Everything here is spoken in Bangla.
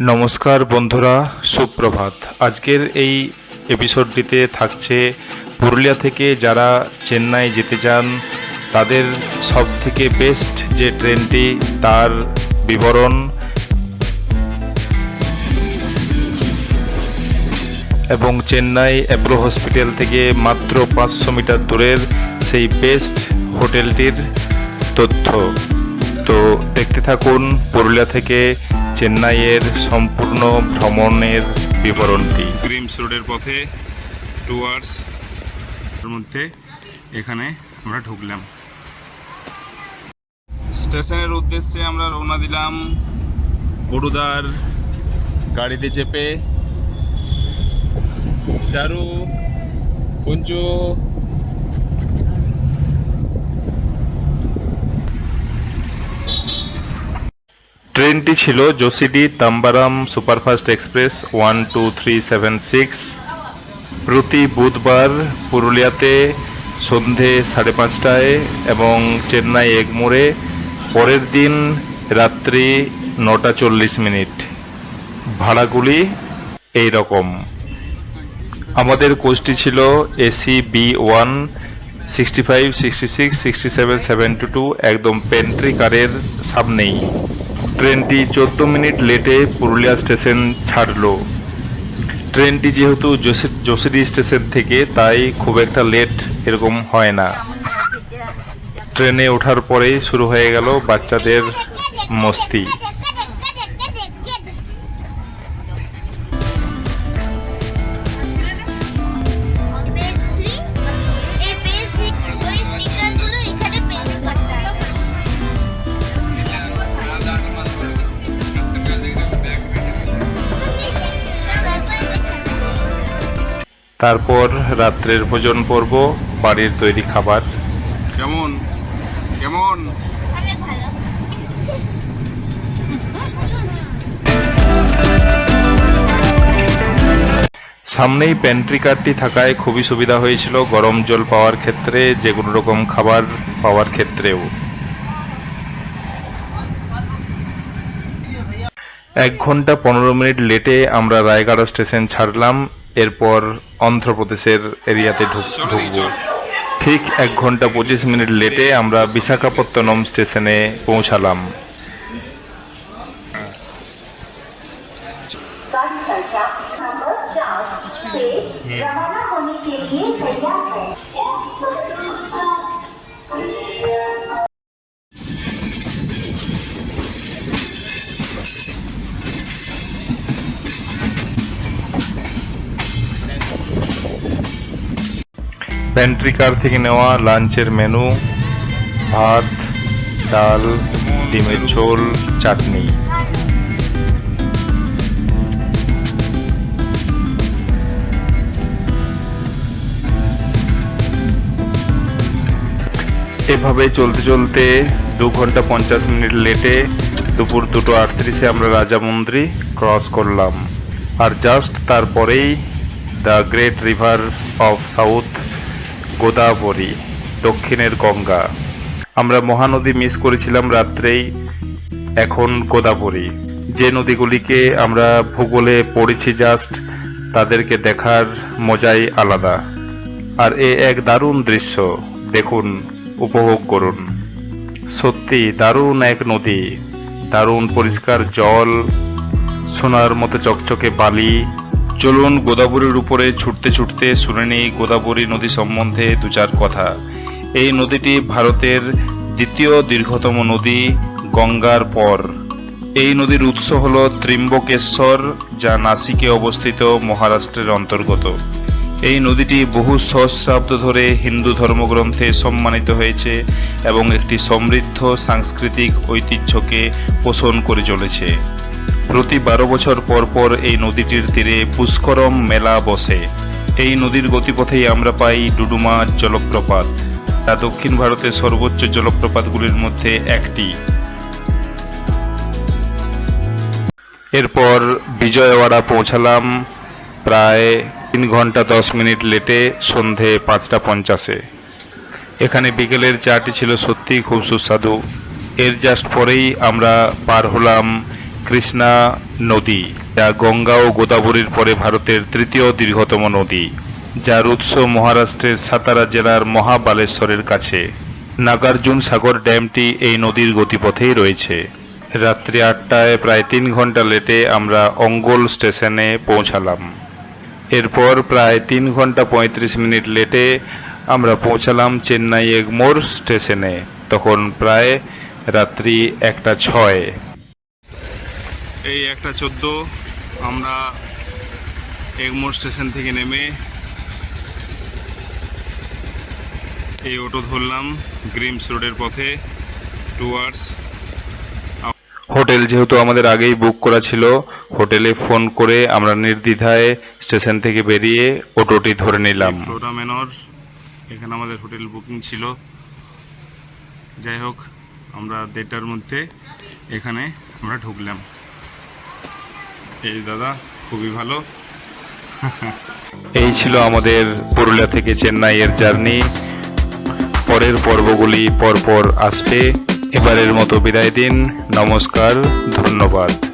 নমস্কার বন্ধুরা, সুপ্রভাত। আজকের এই এপিসোডটিতে থাকছে পুরুলিয়া থেকে যারা চেন্নাই যেতে চান, তাদের সব থেকে বেস্ট যে ট্রেনটি, তার বিবরণ। এবং চেন্নাই অ্যাপ্রো হসপিটাল থেকে মাত্র পাঁচশো মিটার দূরের সেই বেস্ট হোটেলটির তথ্য। তো দেখতে থাকুন পুরুলিয়া থেকে চেন্নাইয়ের সম্পূর্ণ ভ্রমণের বিবরণটি। গ্রিমস রোডের পথে টু আওয়ার্স এর মধ্যে এখানে আমরা ঢুকলাম। স্টেশনের উদ্দেশ্যে আমরা রওনা দিলাম বড়ুদার গাড়িতে চেপে। চারু পঞ্চু ট্রেনটি ছিল Jasidih Tambaram superfast express one, two, three, seven, six. প্রতি বুধবার পুরুলিয়াতে সন্ধে সাড়ে পাঁচটায় এবং চেন্নাই এগমোড়ে, পরের দিন রাত্রি নটা চল্লিশ মিনিট। ভাড়াগুলি এই রকম আমাদের কোচটি ছিল AC B one, sixty five, sixty six, sixty seven seven two two, একদম পেন্ট্রি কারের সামনেই। ট্রেনটি চোদ্দ মিনিট লেটে পুরুলিয়া স্টেশন ছাড়ল। ট্রেনটি যেহেতু জোসিডি স্টেশন থেকে, তাই খুব একটা লেট এরকম হয় না। ট্রেনে ওঠার পরেই শুরু হয়ে গেল বাচ্চাদের মস্তি। তারপর রাত্রের ভোজন পর্ব বাড়ির তৈরি খাবার। কেমন? কেমন? সামনেই প্যান্ট্রি কারটি থাকায় খুবই সুবিধা হয়েছিল গরম জল পাওয়ার ক্ষেত্রে যে কোনো রকম খাবার পাওয়ার ক্ষেত্রেও। এক ঘণ্টা পনেরো মিনিট লেটে আমরা রায়গড়া স্টেশন ছাড়লাম। এরপর অন্ধ্রপ্রদেশের এরিয়াতে ঢুক ঢুকবো ঠিক এক ঘন্টা পঁচিশ মিনিট লেটে আমরা বিশাখাপত্তনম স্টেশনে পৌঁছালাম गाड़ी संख्या नंबर चार से रवाना होने के लिए तैयार है প্যান্ট্রি কার থেকে নেওয়া লাঞ্চের মেনু ভাত, ডাল, ডিমের ঝোল, চাটনি। এভাবে চলতে চলতে দু ঘণ্টা পঞ্চাশ মিনিট লেটে দুপুর দুটো আটত্রিশে আমরা রাজামন্দ্রি ক্রস করলাম। আর জাস্ট তারপরেই the great river of south Godavari, দক্ষিণের গঙ্গা। আমরা মহানদী মিস করেছিলাম রাত্রেই, এখন গোদাবরী। যে নদীগুলিকে আমরা ভূগোলে পড়েছি জাস্ট তাদেরকে দেখার মজাই আলাদা। আর এ এক দারুণ দৃশ্য, দেখুন, উপভোগ করুন। সত্যি, দারুণ এক নদী। দারুণ পরিষ্কার জল, সোনার মতো চকচকে বালি চলুন গোদাবরীর উপরে ছুটতে ছুটতে শুনে নিই গোদাবরী নদী সম্বন্ধে দু চার কথা। এই নদীটি ভারতের দ্বিতীয় দীর্ঘতম নদী গঙ্গার পর। এই নদীর উৎস হল ত্রিম্বকেশ্বর, যা নাসিকে অবস্থিত মহারাষ্ট্রের অন্তর্গত। এই নদীটি বহু সহস্রাব্দ ধরে হিন্দু ধর্মগ্রন্থে সম্মানিত হয়েছে এবং একটি সমৃদ্ধ সাংস্কৃতিক ঐতিহ্যকে পোষণ করে চলেছে। প্রতি বারো বছর পর পর এই নদীটির তীরে পুষ্করম মেলা বসে। এই নদীর গতিপথেই আমরা পাই ডুডুমা জলপ্রপাত। তা দক্ষিণ ভারতের সর্বোচ্চ জলপ্রপাতগুলির মধ্যে একটি। এরপর বিজয়ওয়াড়া পৌঁছালাম প্রায় তিন ঘণ্টা দশ মিনিট লেটে সন্ধে পাঁচটা পঞ্চাশে। এখানে বিকেলের চাটি ছিল সত্যিই খুব সুস্বাদু। এর জাস্ট পরেই আমরা পার হলাম কৃষ্ণা নদী, যা গঙ্গা ও গোদাবরীর পরে ভারতের তৃতীয় দীর্ঘতম নদী, যার উৎস মহারাষ্ট্রের সাতারা জেলার মহাবালেশ্বরের কাছে। নাগার্জুন সাগর ড্যামটি এই নদীর গতিপথেই রয়েছে। রাত্রি আটটায় প্রায় তিন ঘণ্টা লেটে আমরা অঙ্গল স্টেশনে পৌঁছালাম। এরপর প্রায় তিন ঘণ্টা পঁয়ত্রিশ মিনিট লেটে আমরা পৌঁছালাম চেন্নাই এগমোর স্টেশনে, তখন প্রায় রাত্রি একটা ছয়। এই একটা চোদ্দ। আমরা এগমোর স্টেশন থেকে নেমে এই অটো ধরলাম গ্রিমস রোডের পথে টুয়ার্ডস হোটেল যেহেতু আমাদের আগেই বুক করা ছিল হোটেলে ফোন করে আমরা নির্দ্বিধায় স্টেশন থেকে বেরিয়ে অটোটি ধরে নিলাম। মেনর এখানে আমাদের হোটেল বুকিং ছিল। যাই হোক আমরা দেড়টার মধ্যে এখানে আমরা ঢুকলাম। এই দাদা, খুবই ভালো। এই ছিল আমাদের পুরুলিয়া থেকে চেন্নাইয়ের জার্নি। পরের পর্বগুলি পরপর আসবে। এবারের মতো বিদায় দিন। নমস্কার, ধন্যবাদ।